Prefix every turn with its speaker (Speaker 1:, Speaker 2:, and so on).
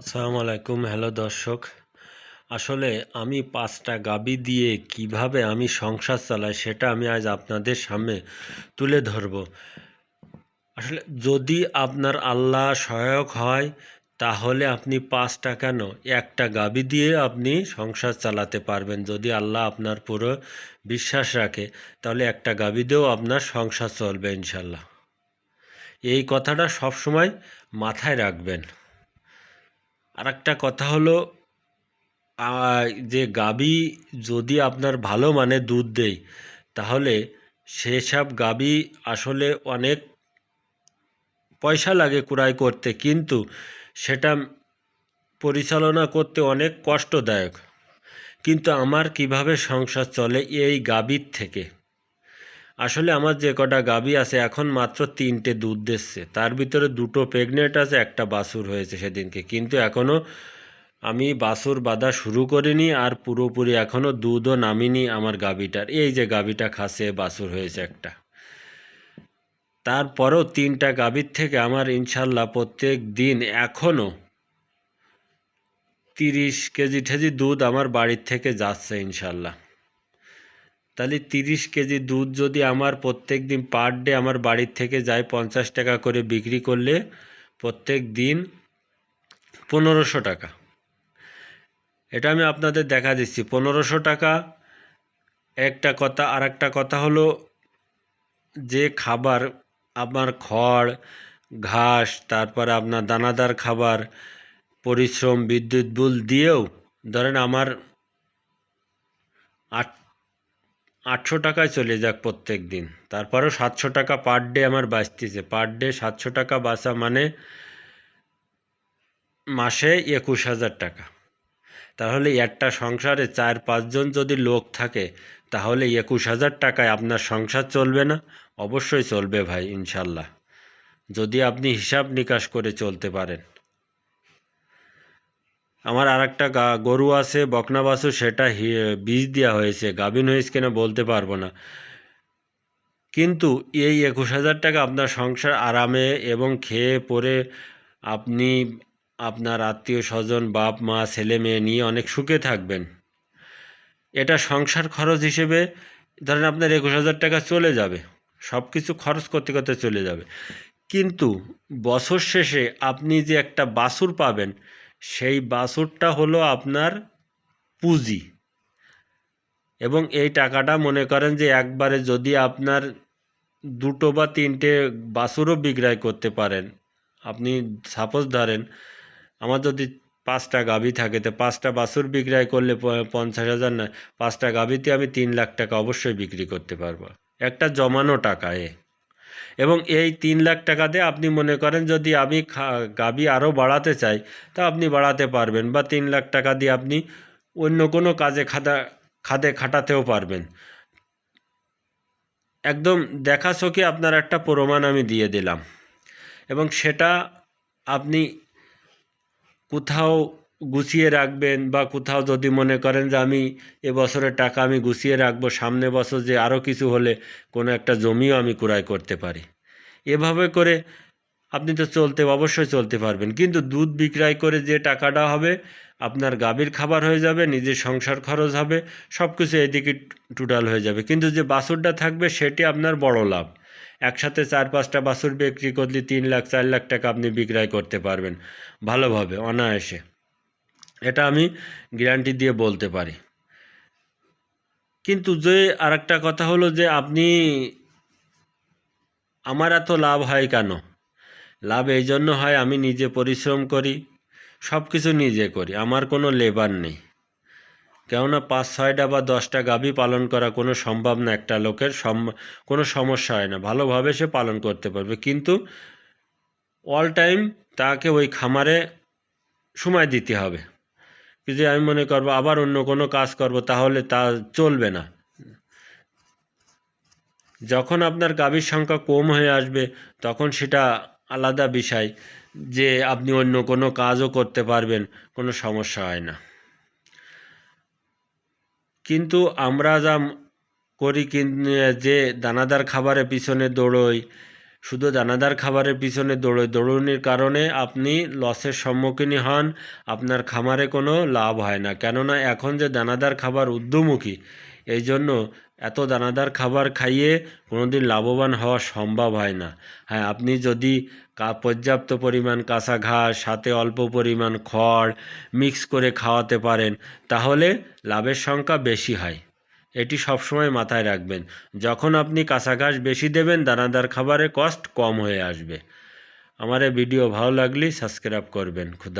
Speaker 1: আসসালামু আলাইকুম, হ্যালো দর্শক। আসলে আমি পাঁচটা গাবি দিয়ে কীভাবে আমি সংসার চালাই সেটা আমি আজ আপনাদের সামনে তুলে ধরব। আসলে যদি আপনার আল্লাহ সহায়ক হয়, তাহলে আপনি পাঁচটা কেন? একটা গাবি দিয়ে আপনি সংসার চালাতে পারবেন। যদি আল্লাহ আপনার পুরো বিশ্বাস রাখে, তাহলে একটা গাবি দিয়েও আপনার সংসার চলবে ইনশাল্লাহ এই কথাটা সবসময় মাথায় রাখবেন। আর একটা কথা হলো যে গাবি যদি আপনার ভালো মানে দুধ দেয়, তাহলে সেসব গাবি আসলে অনেক পয়সা লাগে ক্রয় করতে, কিন্তু সেটা পরিচালনা করতে অনেক কষ্টদায়ক। কিন্তু আমার কীভাবে সংসার চলে এই গাবির থেকে? আসলে আমার যে কটা গাবি আছে, এখন মাত্র তিনটে দুধ দিচ্ছে। তার ভিতরে দুটো প্রেগনেন্ট আছে, একটা বাছুর হয়েছে সেদিনকে। কিন্তু এখনও আমি বাছুর বাঁধা শুরু করিনি আর পুরোপুরি এখনও দুধও নামিনি আমার গাবিটার। এই যে গাবিটা খাসে বাছুর হয়েছে একটা। তারপরেও তিনটা গাবির থেকে আমার ইনশাল্লাহ প্রত্যেক দিন এখনও তিরিশ কেজি ঠেজি দুধ আমার বাড়ির থেকে যাচ্ছে ইনশাল্লাহ। তাহলে তিরিশ কেজি দুধ যদি আমার প্রত্যেক দিন পার ডে আমার বাড়ির থেকে যায় পঞ্চাশ টাকা করে বিক্রি করলে প্রত্যেক দিন পনেরোশো টাকা। এটা আমি আপনাদের দেখা দিচ্ছি। পনেরোশো টাকা একটা কথা আর একটা কথা হলো যে খাবার আপনার খড়, ঘাস, তারপরে আপনার দানাদার খাবার, পরিশ্রম, বিদ্যুৎ, বিল দিয়েও ধরেন আমার আট আটশো টাকায় চলে যাক প্রত্যেক দিন। তারপরেও সাতশো টাকা পার ডে আমার বাঁচতেছে। পার ডে সাতশো টাকা বাঁচা মানে মাসে একুশ হাজার টাকা। তাহলে একটা সংসারে চার পাঁচজন যদি লোক থাকে, তাহলে একুশ হাজার টাকায় আপনার সংসার চলবে না? অবশ্যই চলবে ভাই, ইনশাল্লাহ। যদি আপনি হিসাব নিকাশ করে চলতে পারেন। আমার আর একটা গরু আছে, বকনা বাছুর, সেটা বীজ দেওয়া হয়েছে। গাভিন হয়েছে কিনা বলতে পারব না। কিন্তু এই একুশ হাজার টাকা আপনার সংসার আরামে এবং খেয়ে পরে আপনি আপনার আত্মীয় স্বজন, বাপ, মা, ছেলে, মেয়ে নিয়ে অনেক সুখে থাকবেন। এটা সংসার খরচ হিসেবে ধরেন আপনার একুশ হাজার টাকা চলে যাবে। সব কিছু খরচ করতে করতে চলে যাবে। কিন্তু বছর শেষে আপনি যে একটা বাছুর পাবেন সেই বাছুরটা হলো আপনার পুঁজি। এবং এই টাকাটা মনে করেন যে একবারে যদি আপনার দুটো বা তিনটে বাছুরও বিক্রয় করতে পারেন, আপনি সাপোজ ধরেন আমার যদি পাঁচটা গাভী থাকে, তো পাঁচটা বাছুর বিক্রয় করলে পঞ্চাশ হাজার না, পাঁচটা গাভীতে আমি তিন লাখ টাকা অবশ্যই বিক্রি করতে পারব। একটা জমানো টাকা এ। এবং এই তিন লাখ টাকা দিয়ে আপনি মনে করেন যদি আমি গাভী আরও বাড়াতে চাই, তা আপনি বাড়াতে পারবেন বা তিন লাখ টাকা দিয়ে আপনি অন্য কোনো কাজে খাদা, খাদে খাটাতেও পারবেন। একদম দেখা চোখে আপনার একটা প্রমাণ আমি দিয়ে দিলাম। এবং সেটা আপনি কোথাও গুছিয়ে রাখবেন বা কোথাও যদি মনে করেন যে আমি এবছরের টাকা আমি গুছিয়ে রাখব, সামনে বছর যে আরও কিছু হলে কোনো একটা জমিও আমি ক্রয় করতে পারি। এভাবে করে আপনি তো চলতে, অবশ্যই চলতে পারবেন। কিন্তু দুধ বিক্রয় করে যে টাকাটা হবে, আপনার গাভীর খাবার হয়ে যাবে, নিজের সংসার খরচ হবে সব কিছু এদিকে টোটাল হয়ে যাবে। কিন্তু যে বাছুরটা থাকবে, সেটি আপনার বড় লাভ। একসাথে চার পাঁচটা বাছুর বিক্রি করলে তিন লাখ, চার লাখ টাকা আপনি বিক্রয় করতে পারবেন ভালোভাবে, অনায়াসে। এটা আমি গ্যারান্টি দিয়ে বলতে পারি। কিন্তু যে আরেকটা কথা হলো যে আপনি, আমার এত লাভ হয় কেন? লাভ এই জন্য হয় আমি নিজে পরিশ্রম করি সব কিছু নিজে করি, আমার কোনো লেবার নেই। কেননা পাঁচ, ছয়টা বা দশটা গাভী পালন করা কোনো সম্ভব না, একটা লোকের সম, কোনো সমস্যা হয় না, ভালোভাবে সে পালন করতে পারবে। কিন্তু অল টাইম তাকে ওই খামারে সময় দিতে হবে। যদি আমি মনে করব আবার অন্য কোনো কাজ করব, তাহলে তা চলবে না। যখন আপনার গাভীর সংখ্যা কম হয়ে আসবে, তখন সেটা আলাদা বিষয় যে আপনি অন্য কোনো কাজও করতে পারবেন, কোনো সমস্যা হয় না। কিন্তু আমরা যা করি যে দানাদার খাবারের পিছনে দৌড়ই শুধু দানাদার খাবারের পিছনে দৌড়ে দৌড়নির কারণে আপনি লসের সম্মুখীন হন, আপনার খামারে কোনো লাভ হয় না। কেননা এখন যে দানাদার খাবার ঊর্ধ্বমুখী, এই জন্য এত দানাদার খাবার খাইয়ে কোনোদিন লাভবান হওয়া সম্ভব হয় না। হ্যাঁ আপনি যদি পর্যাপ্ত পরিমাণ কাঁচা ঘাস, সাথে অল্প পরিমাণ খড় মিক্স করে খাওয়াতে পারেন, তাহলে লাভের সংখ্যা বেশি হয়। এটি সবসময় মাথায় রাখবেন। যখন আপনি কাঁচা ঘাস বেশি দেবেন, দানাদার খাবারে কস্ট কম হয়ে আসবে। আমার ভিডিও ভালো লাগলে সাবস্ক্রাইব করবেন। খুদা